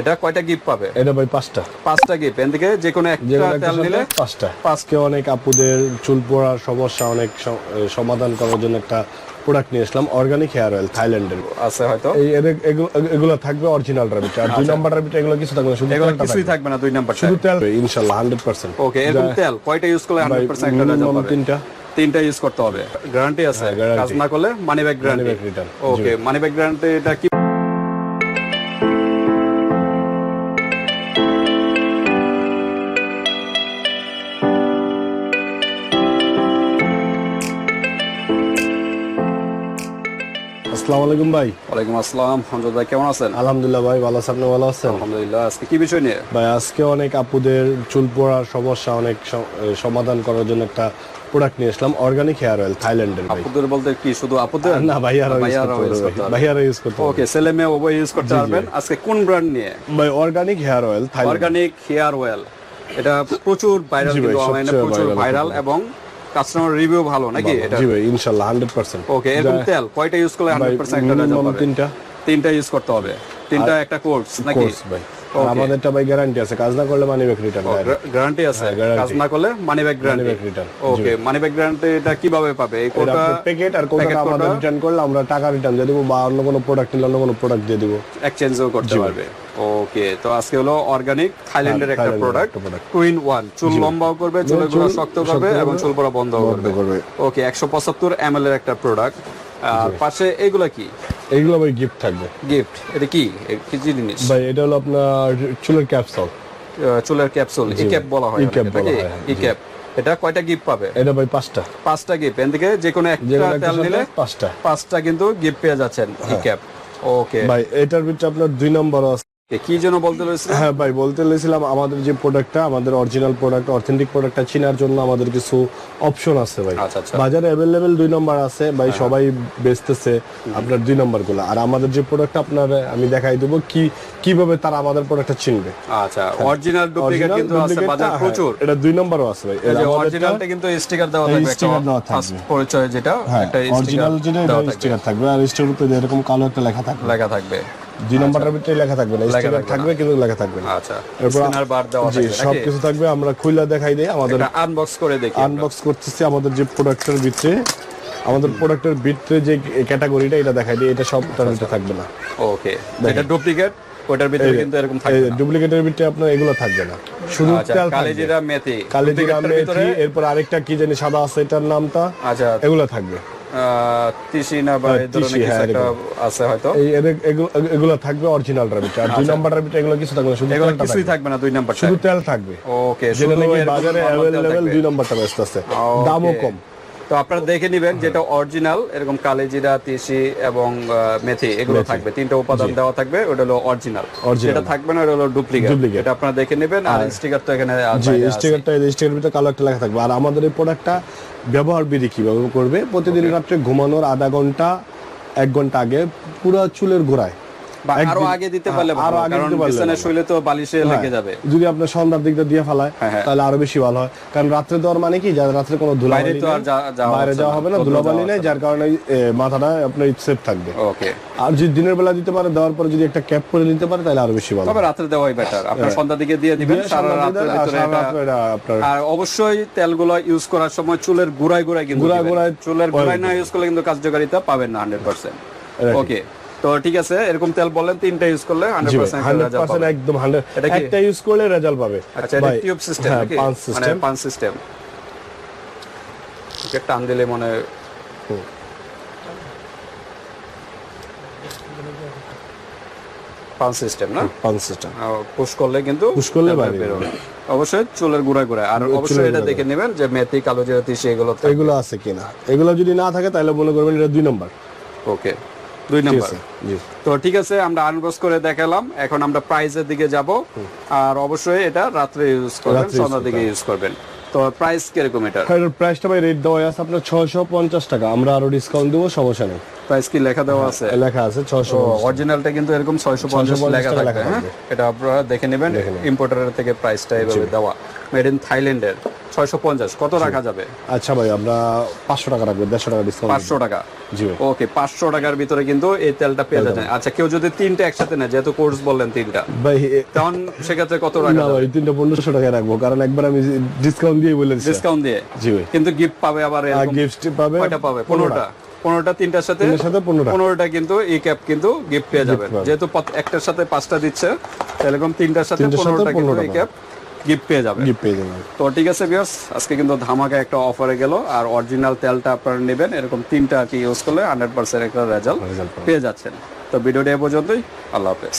এটা কয়টা গিফট পাবে? এটা ভাই পাঁচটা। পাঁচটা গিফট এন থেকে যে কোনো একটা তেল নিলে পাঁচটা। আজকে অনেক আপুদের চুল পড়ার সমস্যা অনেক সমাধান করার জন্য একটা প্রোডাক্ট নিয়ে আসলাম অর্গানিক হেয়ার অয়েল থাইল্যান্ডের আছে হয়তো। এই এগুলো- থাকবে অরিজিনাল রাবিট আর দুই নাম্বার রাবিট এগুলো কিছু থাকবে না শুধু এগুলো কিছুই থাকবে। না দুই নাম্বার শুধু তেল হান্ড্রেড পার্সেন্ট ওকে এরকম তেল কয়টা ইউজ করলে হান্ড্রেড পার্সেন্ট একটা রেজাল্ট পাবে? তিনটা। তিনটা ইউজ করতে হবে। গ্যারান্টি আছে। হ্যাঁ, কাজ না করলে money back guarantee okay money back guarantee এটা কি আসসালামু আলাইকুম ভাই। ওয়ালাইকুম আসসালাম হামজা ভাই কেমন আছেন? আলহামদুলিল্লাহ ভাই ভালো। আছেন আপনি ভালো আছেন? আলহামদুলিল্লাহ আজকে কি বিষয় নিয়ে? ভাই আজকে অনেক আপুদের চুল পড়ার সমস্যা অনেক সমাধান করার জন্য একটা প্রোডাক্ট নিয়ে আসলাম অর্গানিক হেয়ার অয়েল থাইল্যান্ডের ভাই। আপুদের বলতে কি শুধু আপুদের? না ভাইয়ারা ইউজ করতে পারবে ভাইয়ারা ইউজ করতে ওকে ছেলে মেয়ে উভয় ইউজ করতে পারবেন। আজকে কোন ব্র্যান্ড নিয়ে? ভাই organic hair oil organic hair oil এটা প্রচুর ভাইরাল কিন্তু অনলাইনে প্রচুর ভাইরাল এবং কাস্টমার রিভিউ ভালো নাকি? এটা জি ভাই ইনশাআল্লাহ 100% ওকে এরকম তেল কয়টা ইউজ করলে ভাই 100% একটা রেজাল্ট পাবে? তিনটা। তিনটা ইউজ করতে হবে। তিনটা একটা কোর্স নাকি? কোর্স ভাই। আমাদেরটা ভাই গ্যারান্টি আছে। কাজ না করলে মানি ব্যাক রিটার্ন গ্যারান্টি আছে। হ্যাঁ, কাজ না করলে money back guarantee return, okay money back guarantee এটা কীভাবে পাবে? এই কোডটা প্যাকেট আর আমাদের রিটার্ন করলে আমরা টাকা রিটার্ন দিয়ে দেবো বা অন্য কোনো প্রোডাক্ট নিলে অন্য কোনো প্রোডাক্ট দিয়ে দেবো। এক্সচেঞ্জও করতে পারবে। ওকে তো আজকে হলো অর্গানিক থাইল্যান্ডের একটা প্রোডাক্ট একটা product। টু ইন ওয়ান চুল লম্বাও করবে চুল শক্ত করবে এবং চুল পড়া বন্ধ করবে। ওকে একশো পঁচাত্তর এম এর একটা প্রোডাক্ট আর পাশে এগুলা কি? এইগুলো ভাই গিফট থাকবে। গিফট এটা কি? কি জিনিস? ভাই এটা হলো আপনার চুলের ক্যাপসল চুলের ক্যাপসুল ই ক্যাপ বলা হয় ই ক্যাপ এটা কয়টা গিফট পাবে? এটা ভাই পাঁচটা। পাঁচটা গিফট এন থেকে যে কোনো একটা তেল নিলে পাঁচটা। পাঁচটা কিন্তু গিফট পেয়ে যাচ্ছেন ই ক্যাপ ওকে ভাই এটার ভিতরে আপনার দুই নম্বর আছে। কি জন্য বলতে হ্যাঁ ভাই বলতে আমাদের যে প্রোডাক্টটা আমাদের অরিজিনাল প্রোডাক্ট অথেন্টিক প্রোডাক্টটা চিনার জন্য আমাদের কিছু অপশন আছে ভাই। আচ্ছা আচ্ছা। বাজারে অ্যাভেলেবেল দুই নম্বর আছে ভাই সবাই বেচতেছে আপনার দুই নম্বরগুলো। আর আমাদের যে প্রোডাক্ট আপনার আমি দেখাই দেবো কি কীভাবে তারা আমাদের প্রোডাক্টটা চিনবে। আচ্ছা অরিজিনাল ডুপ্লিকেট কিন্তু আছে বাজার হ্যাঁ, প্রচুর। এটা দুই নম্বরও আছে ভাই। অরিজিনালটা কিন্তু স্টিকার দেওয়া থাকবে sticker দেওয়া থাকবে। পরিচয় যেটা হ্যাঁ একটা অরিজিনাল যেটা স্টিকার থাকবে। স্টিকার থাকবে। আর স্টিকার উপরে এরকম কালো একটা লেখা থাকবে। লেখা থাকবে। দুই নম্বরটার ভিতরে লেখা থাকবে না স্টিকার থাকবে কিন্তু লেখা থাকবে না। আচ্ছা স্ক্যানার বার দেওয়া থাকবে সব কিছু থাকবে আমরা খুইলা দেখাই দেই আমাদের আনবক্স করে দেখি আনবক্স করতেছি আমাদের যে প্রোডাক্টের ভিতরে। আমাদের প্রোডাক্টের ভিতরে যে ক্যাটাগরিটা এটা দেখাই দিই এটা সব তার ভিতরে থাকবে না। ওকে যেটা ডুপ্লিকেট ওটার ভিতরে কিন্তু এরকম থাকবে। ডুপ্লিকেটের ভিতরে আপনার এগুলো থাকবে না। শুধু আচ্ছা কালিজিরা মেথি কালিজিরা মেথি এরপর আরেকটা কি জানি সাদা আছে এটার নামটা আচ্ছা। এগুলো থাকবে। আহ, তিসি না বা এই ধরনের কিছু হ্যাঁ, একটা আছে হয়তো। এগুলো- থাকবে অরিজিনাল রাবিট আর দুই নম্বরটার ভিতরে এগুলো কিছু থাকবে না শুধু এগুলো কিছুই থাকবে। না দুই নাম্বার শুধু তেল থাকবে। ওকে যেটা নাকি বাজারে। দুই নম্বরটা আছে। দামও কম। তো আপনারা দেখে নেবেন যেটা অরিজিনাল এরকম কালেজিরা তিসি এবং মেথি এগুলো থাকবে। তিনটা উপাদান দেওয়া থাকবে ওটা হলো অরিজিনাল। যেটা থাকবে না ওটা হলো ডুপ্লিকেট এটা আপনারা দেখে নেবেন আর স্টিকার তো এখানে জি স্টিকারটা এই স্টিকারের ভিতরে কালো একটা লেখা থাকবে। আর আমাদের এই প্রোডাক্টটা ব্যবহার বিধি কীভাবে করবে? প্রতিদিন রাত্রে ঘুমানোর আধা ঘণ্টা এক ঘণ্টা আগে পুরো চুলের গোড়ায়। বা আরও আগে দিতে পারলে আরও আগে দিতে পারলে বিছানায় শুইলে তো বালিশে লেগে হ্যাঁ, যাবে। যদি আপনার সন্ধ্যার দিকটা দিয়ে ফেলায় হ্যাঁ, হ্যাঁ। তাহলে আরও বেশি ভালো হয়। কারণ রাত্রে দেওয়ার মানে কি যার রাত্রে কোনো ধুলাবালি তো আর নেই, যা- যাওয়া বাইরে যাওয়া হবে না ধুলাবালি নেই যার কারণে মাথাটা আপনার সেফ থাকবে। ওকে। আর যদি দিনের বেলা দিতে পারে দেওয়ার পরে যদি একটা ক্যাপ করে নিতে পারে তাহলে আরও বেশি ভালো। তবে রাত্রে দেওয়াই বেটার সন্ধ্যার দিকে দিয়ে দিবেন সারা রাতের ভিতরে আর অবশ্যই তেলগুলো ইউজ করার সময় চুলের গুড়ায় গুড়ায় কিন্তু গুড়ায়। চুলের গুড়ায় না ইউজ করলে কিন্তু কার্যকারিতা পাবেন না হান্ড্রেড পার্সেন্ট ওকে। তো ঠিক আছে এরকম তেল বললেন তিনটা ইউজ করলে হান্ড্রেড পার্সেন্ট হান্ড্রেড পার্সেন্ট একদম হান্ড্রেড এটা কি? একটা ইউজ করলে রেজাল্ট পাবে। আচ্ছা এটা টিউব সিস্টেম হ্যাঁ নাকি? পাঁচ মানে সিস্টেম পাঁচ সিস্টেম টান দিলে মনে পাঁচ সিস্টেম না? পাঁচ সিস্টেম পুশ করলে কিন্তু Push করলে বাইরে অবশ্যই চুলের গুঁড়ায় গুঁড়ায় আর অবশ্যই এটা দেখে নেবেন যে মেথি কালো জিরা তিসি এগুলো এগুলো আছে কিনা। এগুলো যদি না থাকে তাহলে মনে করবেন এটা দুই নম্বর ওকে। দুই নম্বর। তো ঠিক আছে আমরা আনবক্স করে দেখালাম। এখন আমরা প্রাইজের দিকে যাব। আর অবশ্যই এটা রাত্রে ইউজ করবেন সন্ধ্যার দিকে ইউজ করবেন। তো প্রাইস কীরকম এটা প্রাইসটা ভাই রেট দেওয়া আছে আপনার ছয়শো পঞ্চাশ টাকা। আমরা আরও ডিসকাউন্ট দেবো সমস্যা নেই। প্রাইস কি লেখা দেওয়া আছে? লেখা আছে ছশো অরিজিনালটা কিন্তু এরকম ছয়শো পঞ্চাশ 650 লেখা টাকা থাকবে হ্যাঁ? এটা আপনারা দেখে নেবেন ইম্পোর্টারের থেকে প্রাইসটা এভাবে দেওয়া। মেড ইন থাইল্যান্ডের ছয়শো পঞ্চাশ কত রাখা যাবে? আচ্ছা ভাই আমরা পাঁচশো টাকা রাখব দেড়শো টাকা ডিসকাউন্ট পাঁচশো টাকা? জি ওকে পাঁচশো টাকার ভিতরে কিন্তু এই তেলটা পেয়ে যাচ্ছেন আচ্ছা কেউ যদি তিনটা একসাথে নেয় যেহেতু কোর্স বললেন তিনটা ভাই তখন সেক্ষেত্রে কত রাখা না ভাই তিনটা পনেরোশো টাকা রাখব কারণ একবার আমি ডিসকাউন্ট দিয়ে বলেছি। ডিসকাউন্ট দিয়ে? জি কিন্তু গিফট পাবে আবার গিফট পাবে কয়টা পাবে? পনেরোটা? পনেরোটা তিনটার সাথে পনেরোটা। কিন্তু এই ক্যাপ কিন্তু গিফট পেয়ে যাবেন। যেহেতু একটার সাথে পাঁচটা দিচ্ছে এরকম তিনটার সাথে পনেরোটা কিন্তু এই ক্যাপ গিফট পেয়ে যাবেন। গিফট পেয়ে যাবেন। তো ঠিক আছে বিয়ার্স আজকে কিন্তু ধামাকা একটা অফারে গেল আর অরিজিনাল তেলটা আপনারা নেবেন এরকম তিনটা কি ইউজ করলে হান্ড্রেড পার্সেন্ট একটা রেজাল্ট পেয়ে যাচ্ছেন। তো ভিডিওটা এ পর্যন্তই আল্লাহ হাফেজ।